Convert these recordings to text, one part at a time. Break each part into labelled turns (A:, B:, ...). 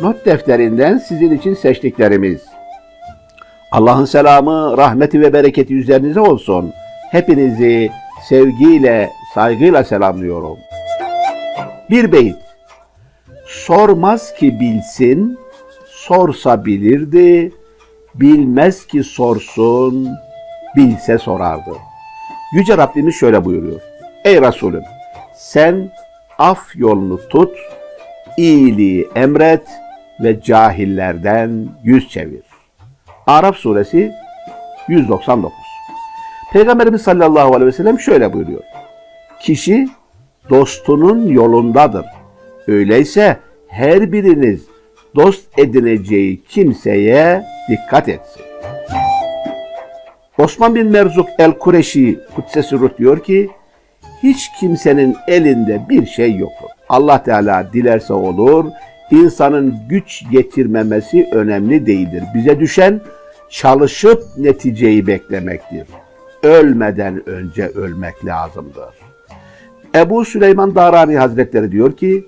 A: not defterinden sizin için seçtiklerimiz. Allah'ın selamı, rahmeti ve bereketi üzerinize olsun. Hepinizi sevgiyle, saygıyla selamlıyorum. Bir beyit. Sormaz ki bilsin, sorsa bilirdi, bilmez ki sorsun, bilse sorardı. Yüce Rabbimiz şöyle buyuruyor. Ey Resulüm, sen af yolunu tut, iyiliği emret ve cahillerden yüz çevir. Araf suresi 199. Peygamberimiz sallallahu aleyhi ve sellem şöyle buyuruyor. Kişi dostunun yolundadır. Öyleyse her biriniz dost edineceği kimseye dikkat etsin. Osman bin Merzuk el-Kureşi Kudsesi Ruh diyor ki, hiç kimsenin elinde bir şey yoktur. Allah Teala dilerse olur, insanın güç yetirmemesi önemli değildir. Bize düşen çalışıp neticeyi beklemektir. Ölmeden önce ölmek lazımdır. Ebu Süleyman Darani Hazretleri diyor ki,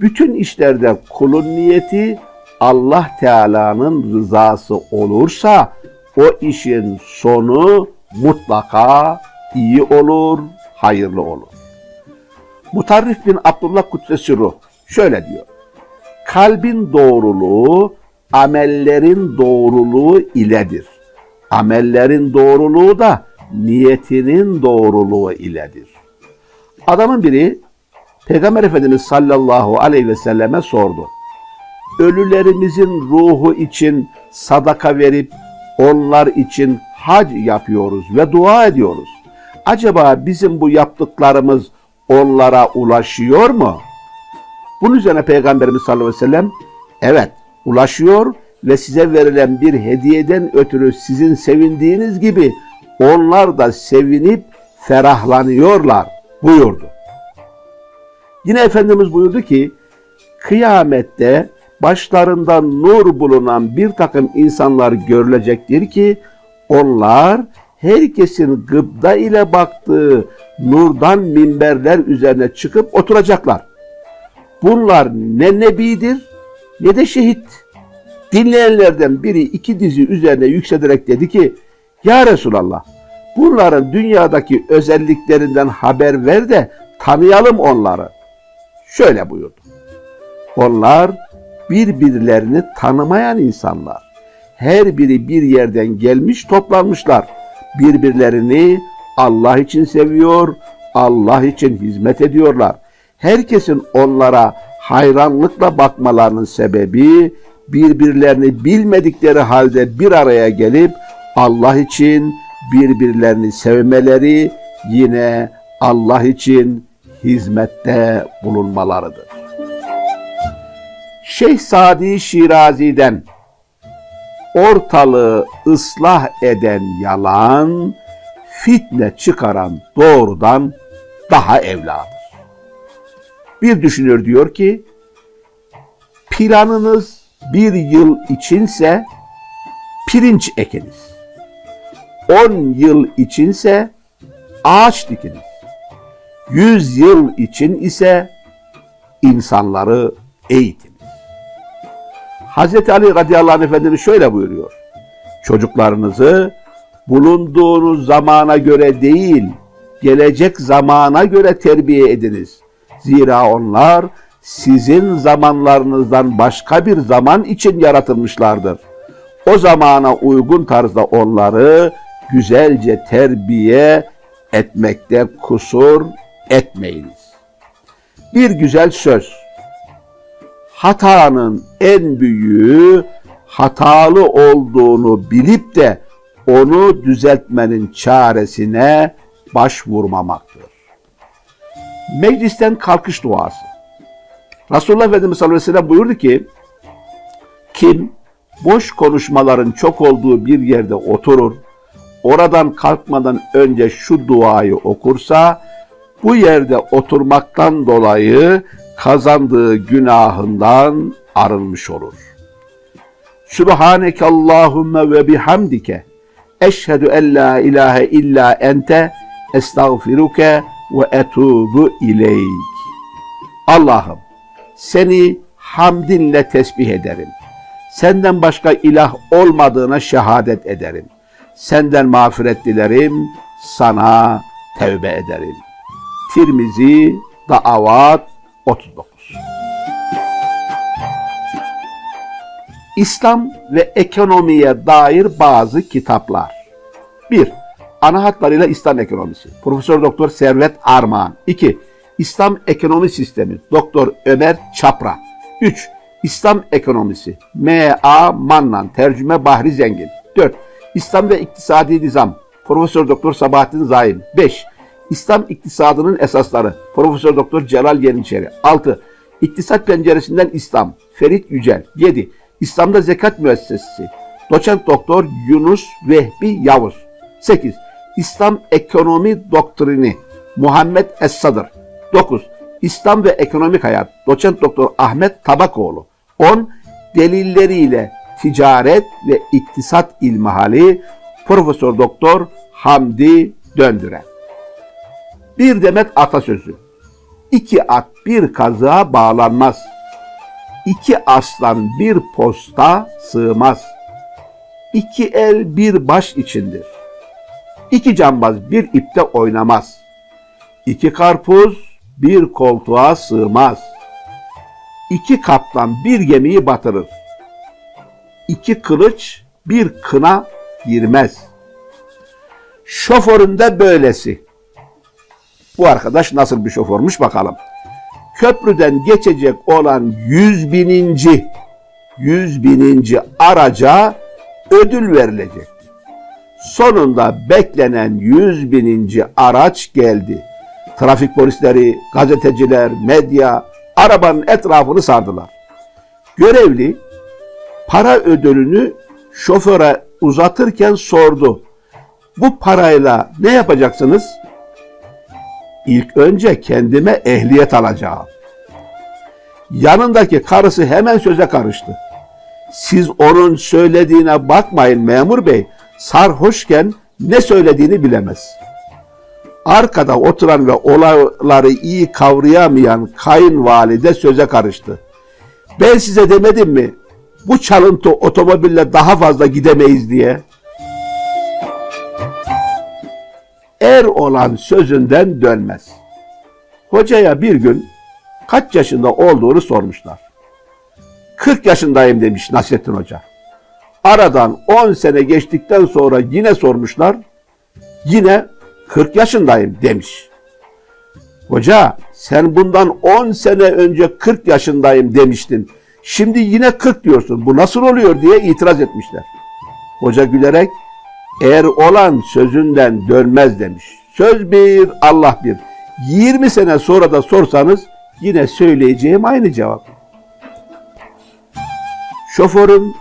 A: bütün işlerde kulun niyeti Allah Teala'nın rızası olursa o işin sonu mutlaka iyi olur, hayırlı olur. Mutarrif bin Abdullah Kudsesi Ruh şöyle diyor. Kalbin doğruluğu amellerin doğruluğu iledir. Amellerin doğruluğu da niyetinin doğruluğu iledir. Adamın biri Peygamber Efendimiz sallallahu aleyhi ve selleme sordu. Ölülerimizin ruhu için sadaka verip onlar için hac yapıyoruz ve dua ediyoruz. Acaba bizim bu yaptıklarımız onlara ulaşıyor mu? Bunun üzerine Peygamberimiz sallallahu aleyhi ve sellem evet ulaşıyor ve size verilen bir hediyeden ötürü sizin sevindiğiniz gibi onlar da sevinip ferahlanıyorlar buyurdu. Yine Efendimiz buyurdu ki kıyamette başlarında nur bulunan bir takım insanlar görülecektir ki onlar herkesin gıbda ile baktığı nurdan minberler üzerine çıkıp oturacaklar. Bunlar ne nebidir ne de şehit. Dinleyenlerden biri iki dizi üzerine yükselerek dedi ki Ya Resulallah bunların dünyadaki özelliklerinden haber ver de tanıyalım onları. Şöyle buyurdu. Onlar birbirlerini tanımayan insanlar. Her biri bir yerden gelmiş toplanmışlar. Birbirlerini Allah için seviyor, Allah için hizmet ediyorlar. Herkesin onlara hayranlıkla bakmalarının sebebi birbirlerini bilmedikleri halde bir araya gelip Allah için birbirlerini sevmeleri yine Allah için hizmette bulunmalarıdır. Şeyh Sadi Şirazi'den ortalığı ıslah eden yalan, fitne çıkaran doğrudan daha evladır. Bir düşünür diyor ki, planınız bir yıl içinse pirinç ekiniz. On yıl içinse ağaç dikiniz. Yüz yıl için ise insanları eğitiniz. Hazreti Ali radıyallahu anh Efendimiz şöyle buyuruyor. Çocuklarınızı bulunduğunuz zamana göre değil, gelecek zamana göre terbiye ediniz. Zira onlar sizin zamanlarınızdan başka bir zaman için yaratılmışlardır. O zamana uygun tarzda onları güzelce terbiye etmekte kusur etmeyiniz. Bir güzel söz. Hatanın en büyüğü hatalı olduğunu bilip de onu düzeltmenin çaresine başvurmamaktır. Meclisten kalkış duası. Resulullah Efendimiz sallallahu aleyhi ve sellem buyurdu ki, kim boş konuşmaların çok olduğu bir yerde oturur, oradan kalkmadan önce şu duayı okursa, bu yerde oturmaktan dolayı kazandığı günahından arınmış olur. Subhaneke Allahümme ve bihamdike eşhedü en la ilahe illa ente estağfiruke ve etubu ileyk. Allah'ım seni hamdinle tesbih ederim. Senden başka ilah olmadığına şehadet ederim. Senden mağfiret dilerim, sana tevbe ederim. Tirmizi Daavat 39 İslam ve ekonomiye dair bazı kitaplar. 1. Ana hatlarıyla İslam ekonomisi. Profesör Doktor Servet Armağan. 2. İslam ekonomi sistemi. Doktor Ömer Çapra. 3. İslam ekonomisi. M.A. Mannan. Tercüme Bahri Zengin. 4. İslam ve iktisadi nizam. Profesör Doktor Sabahattin Zaim. 5. İslam iktisadının esasları. Profesör Doktor Celal Yeniçeri. 6. İktisat penceresinden İslam. Ferit Yücel. 7. İslam'da zekat müessesesi. Doçent Doktor Yunus Vehbi Yavuz. 8. İslam ekonomi doktrini. Muhammed Es-Sadır. 9. İslam ve ekonomik hayat. Doçent Doktor Ahmet Tabakoğlu. 10. Delilleriyle ticaret ve iktisat ilmihali. Profesör Doktor Hamdi Döndüren. Bir demet atasözü. İki at bir kazığa bağlanmaz. İki aslan bir posta sığmaz. İki el bir baş içindir. İki cambaz bir ipte oynamaz. İki karpuz bir koltuğa sığmaz. İki kaptan bir gemiyi batırır. İki kılıç bir kına girmez. Şoförün de böylesi. Bu arkadaş nasıl bir şoförmüş bakalım. Köprüden geçecek olan yüz bininci, yüz bininci araca ödül verilecek. Sonunda beklenen yüz bininci araç geldi. Trafik polisleri, gazeteciler, medya arabanın etrafını sardılar. Görevli para ödülünü şoföre uzatırken sordu. Bu parayla ne yapacaksınız? İlk önce kendime ehliyet alacağım. Yanındaki karısı hemen söze karıştı. Siz onun söylediğine bakmayın memur bey. Sarhoşken ne söylediğini bilemez. Arkada oturan ve olayları iyi kavrayamayan kayınvalide söze karıştı. Ben size demedim mi? Bu çalıntı otomobille daha fazla gidemeyiz diye. Er olan sözünden dönmez. Hocaya bir gün kaç yaşında olduğunu sormuşlar. 40 yaşındayım demiş Nasrettin Hoca. Aradan 10 sene geçtikten sonra yine sormuşlar. Yine 40 yaşındayım demiş. Hoca sen bundan 10 sene önce 40 yaşındayım demiştin. Şimdi yine 40 diyorsun. Bu nasıl oluyor diye itiraz etmişler. Hoca gülerek eğer olan sözünden dönmez demiş. Söz bir, Allah bir. 20 sene sonra da sorsanız yine söyleyeceğim aynı cevap. Şoförüm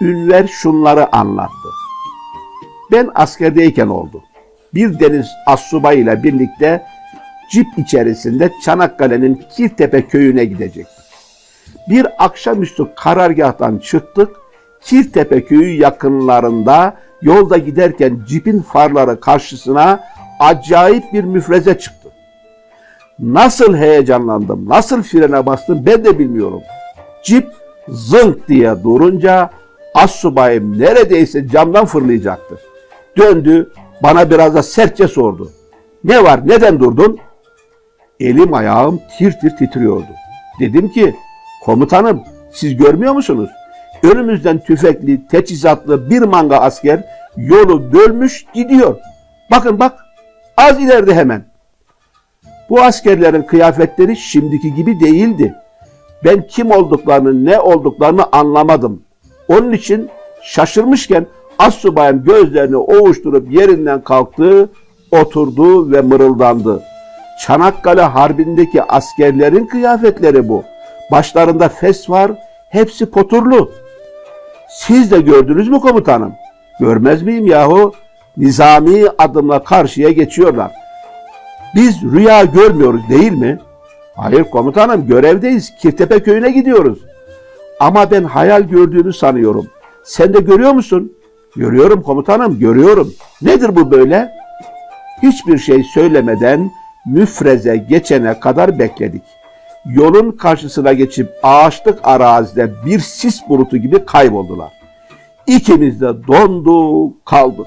A: Ünver şunları anlattı. Ben askerdeyken oldu. Bir deniz assubayıyla birlikte cip içerisinde Çanakkale'nin Kirtepe köyüne gidecektik. Bir akşamüstü karargahtan çıktık. Kirtepe köyü yakınlarında yolda giderken cipin farları karşısına acayip bir müfreze çıktı. Nasıl heyecanlandım, nasıl frene bastım ben de bilmiyorum. Cip zınk diye durunca assubayım neredeyse camdan fırlayacaktı. Döndü, bana biraz da sertçe sordu. Ne var, neden durdun? Elim ayağım tir tir titriyordu. Dedim ki, komutanım siz görmüyor musunuz? Önümüzden tüfekli, teçhizatlı bir manga asker yolu bölmüş gidiyor. Bakın bak, az ileride hemen. Bu askerlerin kıyafetleri şimdiki gibi değildi. Ben kim olduklarını, ne olduklarını anlamadım. Onun için şaşırmışken assubayım gözlerini ovuşturup yerinden kalktı, oturdu ve mırıldandı. Çanakkale Harbi'ndeki askerlerin kıyafetleri bu. Başlarında fes var, hepsi poturlu. Siz de gördünüz mü komutanım? Görmez miyim yahu? Nizami adımla karşıya geçiyorlar. Biz rüya görmüyoruz değil mi? Hayır komutanım görevdeyiz. Kirtepe köyüne gidiyoruz. Ama ben hayal gördüğünü sanıyorum. Sen de görüyor musun? Görüyorum komutanım, görüyorum. Nedir bu böyle? Hiçbir şey söylemeden müfreze geçene kadar bekledik. yolun karşısına geçip ağaçlık arazide bir sis bulutu gibi kayboldular. İkimiz de donduk kaldık.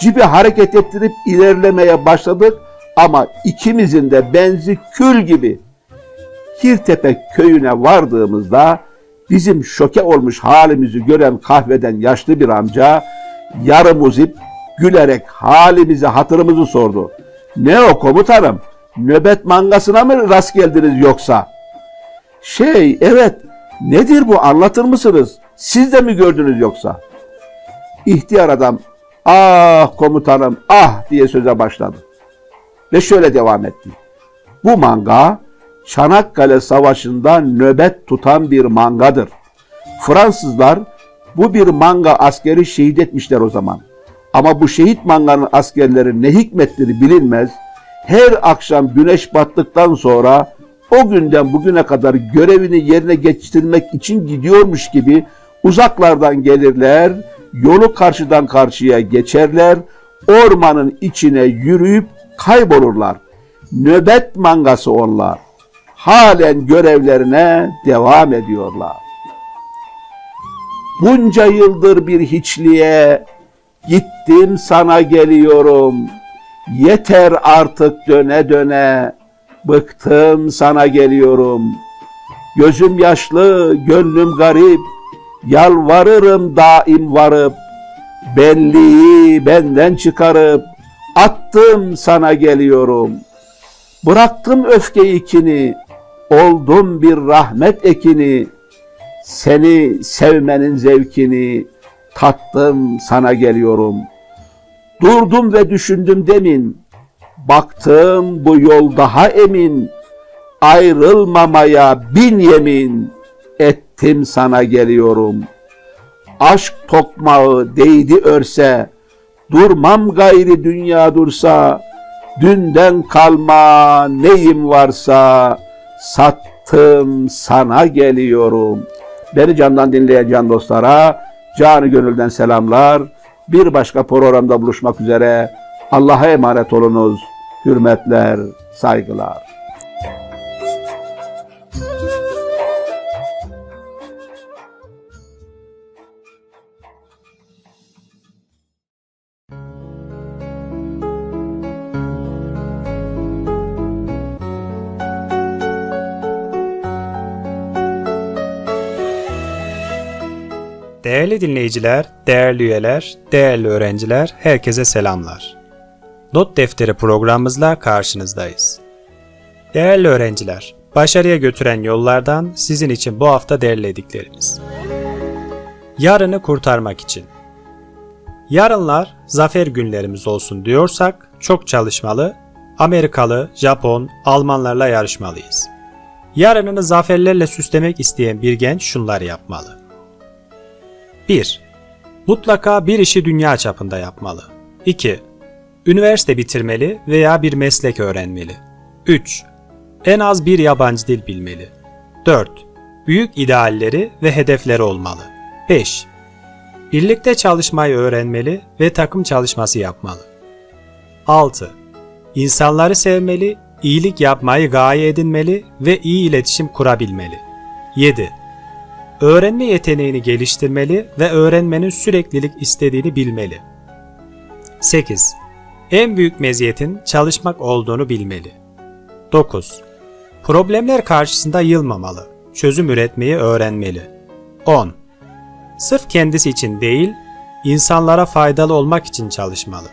A: Cibi hareket ettirip ilerlemeye başladık ama ikimizin de benzi kül gibi. Kirtepe köyüne vardığımızda bizim şoke olmuş halimizi gören kahveden yaşlı bir amca yarım uzip gülerek halimizi hatırımızı sordu. Ne o komutanım? Nöbet mangasına mı rast geldiniz yoksa? Şey evet nedir bu anlatır mısınız? Siz de mi gördünüz yoksa? İhtiyar adam ah komutanım ah diye söze başladı. Ve şöyle devam etti. Bu manga Çanakkale Savaşı'nda nöbet tutan bir mangadır. Fransızlar bu bir manga askeri şehit etmişler o zaman. Ama bu şehit manganın askerleri ne hikmettir bilinmez. Her akşam güneş battıktan sonra o günden bugüne kadar görevini yerine geçirmek için gidiyormuş gibi uzaklardan gelirler, yolu karşıdan karşıya geçerler, ormanın içine yürüyüp kaybolurlar. Nöbet mangası onlar. Halen görevlerine devam ediyorlar. Bunca yıldır bir hiçliğe gittim sana geliyorum. Yeter artık döne döne. Bıktım sana geliyorum. Gözüm yaşlı, gönlüm garip. Yalvarırım daim varıp. Benliği benden çıkarıp attım sana geliyorum. Bıraktım öfkeyi kini, oldum bir rahmet ekini. Seni sevmenin zevkini tattım sana geliyorum. Durdum ve düşündüm demin. Baktım bu yol daha emin. Ayrılmamaya bin yemin ettim sana geliyorum. Aşk tokmağı değdi örse, durmam gayri dünya dursa, dünden kalma neyim varsa, sattım sana geliyorum. Beni candan dinleyen can dostlara canı gönülden selamlar. Bir başka programda buluşmak üzere. Allah'a emanet olunuz. Hürmetler, saygılar.
B: Değerli dinleyiciler, değerli üyeler, değerli öğrenciler, herkese selamlar. Not defteri programımızla karşınızdayız. Değerli öğrenciler, başarıya götüren yollardan sizin için bu hafta derlediklerimiz. Yarını kurtarmak için. Yarınlar zafer günlerimiz olsun diyorsak çok çalışmalı, Amerikalı, Japon, Almanlarla yarışmalıyız. Yarınını zaferlerle süslemek isteyen bir genç şunlar yapmalı. 1. Mutlaka bir işi dünya çapında yapmalı. 2. Üniversite bitirmeli veya bir meslek öğrenmeli. 3. En az bir yabancı dil bilmeli. 4. Büyük idealleri ve hedefleri olmalı. 5. Birlikte çalışmayı öğrenmeli ve takım çalışması yapmalı. 6. İnsanları sevmeli, iyilik yapmayı gaye edinmeli ve iyi iletişim kurabilmeli. 7. Öğrenme yeteneğini geliştirmeli ve öğrenmenin süreklilik istediğini bilmeli. 8. En büyük meziyetin çalışmak olduğunu bilmeli. 9. Problemler karşısında yılmamalı, çözüm üretmeyi öğrenmeli. 10. Sırf kendisi için değil, insanlara faydalı olmak için çalışmalı.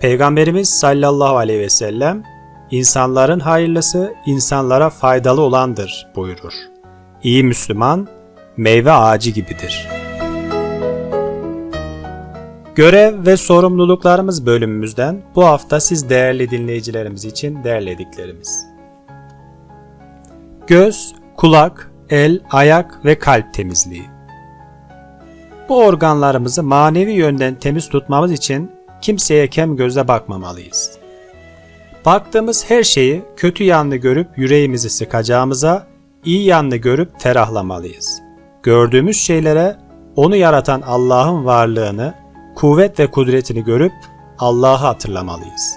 B: Peygamberimiz sallallahu aleyhi ve sellem, insanların hayırlısı insanlara faydalı olandır buyurur. İyi Müslüman, meyve ağacı gibidir. Görev ve sorumluluklarımız bölümümüzden bu hafta siz değerli dinleyicilerimiz için derlediklerimiz. Göz, kulak, el, ayak ve kalp temizliği. Bu organlarımızı manevi yönden temiz tutmamız için kimseye kem gözle bakmamalıyız. Baktığımız her şeyi kötü yanlı görüp yüreğimizi sıkacağımıza iyi yanlı görüp ferahlamalıyız. Gördüğümüz şeylere onu yaratan Allah'ın varlığını, kuvvet ve kudretini görüp Allah'ı hatırlamalıyız.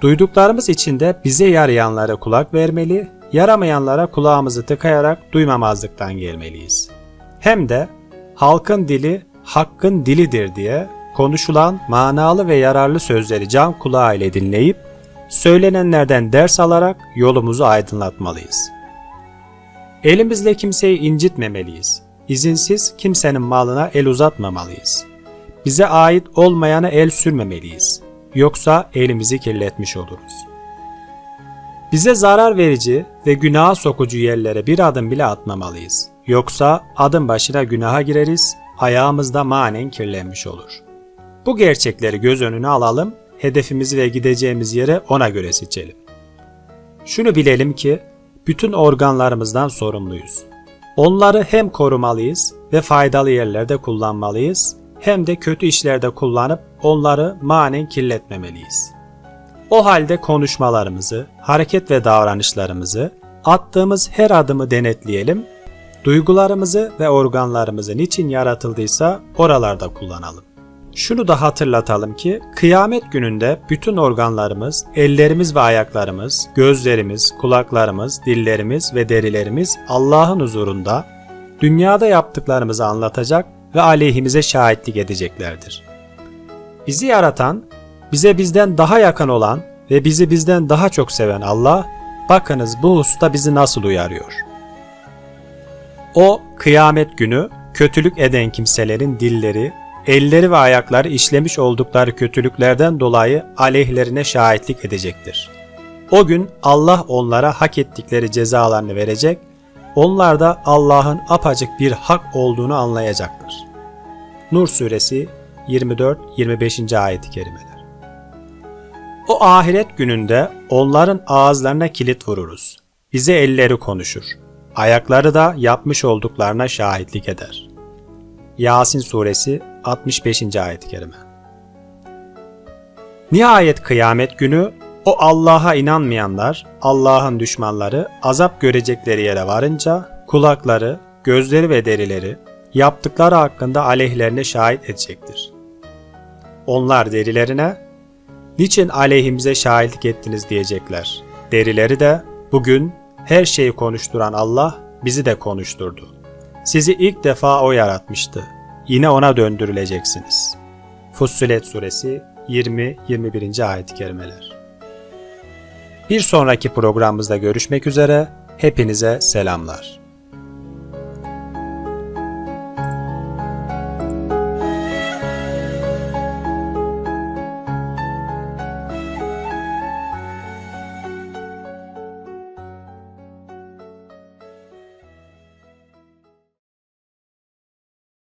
B: Duyduklarımız için de bize yarayanlara kulak vermeli, yaramayanlara kulağımızı tıkayarak duymamazlıktan gelmeliyiz. Hem de halkın dili hakkın dilidir diye konuşulan manalı ve yararlı sözleri can kulağı ile dinleyip söylenenlerden ders alarak yolumuzu aydınlatmalıyız. Elimizle kimseyi incitmemeliyiz. İzinsiz kimsenin malına el uzatmamalıyız. Bize ait olmayana el sürmemeliyiz. Yoksa elimizi kirletmiş oluruz. Bize zarar verici ve günaha sokucu yerlere bir adım bile atmamalıyız. Yoksa adım başına günaha gireriz, ayağımız da manen kirlenmiş olur. Bu gerçekleri göz önüne alalım, hedefimizi ve gideceğimiz yere ona göre seçelim. Şunu bilelim ki bütün organlarımızdan sorumluyuz. Onları hem korumalıyız ve faydalı yerlerde kullanmalıyız hem de kötü işlerde kullanıp onları manen kirletmemeliyiz. O halde konuşmalarımızı, hareket ve davranışlarımızı, attığımız her adımı denetleyelim, duygularımızı ve organlarımızı niçin yaratıldıysa oralarda kullanalım. Şunu da hatırlatalım ki kıyamet gününde bütün organlarımız, ellerimiz ve ayaklarımız, gözlerimiz, kulaklarımız, dillerimiz ve derilerimiz Allah'ın huzurunda dünyada yaptıklarımızı anlatacak ve aleyhimize şahitlik edeceklerdir. Bizi yaratan, bize bizden daha yakın olan ve bizi bizden daha çok seven Allah, bakınız bu hususta bizi nasıl uyarıyor. O kıyamet günü kötülük eden kimselerin dilleri, elleri ve ayakları işlemiş oldukları kötülüklerden dolayı aleyhlerine şahitlik edecektir. O gün Allah onlara hak ettikleri cezalarını verecek, onlar da Allah'ın apacık bir hak olduğunu anlayacaktır. Nur suresi 24-25. ayet-i kerimeler. O ahiret gününde onların ağızlarına kilit vururuz. Bize elleri konuşur. Ayakları da yapmış olduklarına şahitlik eder. Yasin suresi 65. ayet-i kerime. Nihayet kıyamet günü o Allah'a inanmayanlar, Allah'ın düşmanları azap görecekleri yere varınca kulakları, gözleri ve derileri yaptıkları hakkında aleyhlerine şahit edecektir. Onlar derilerine, niçin aleyhimize şahitlik ettiniz diyecekler. Derileri de, bugün her şeyi konuşturan Allah bizi de konuşturdu. Sizi ilk defa O yaratmıştı. Yine O'na döndürüleceksiniz. Fussilet Suresi 20-21. ayet-i kerimeler. Bir sonraki programımızda görüşmek üzere, hepinize selamlar.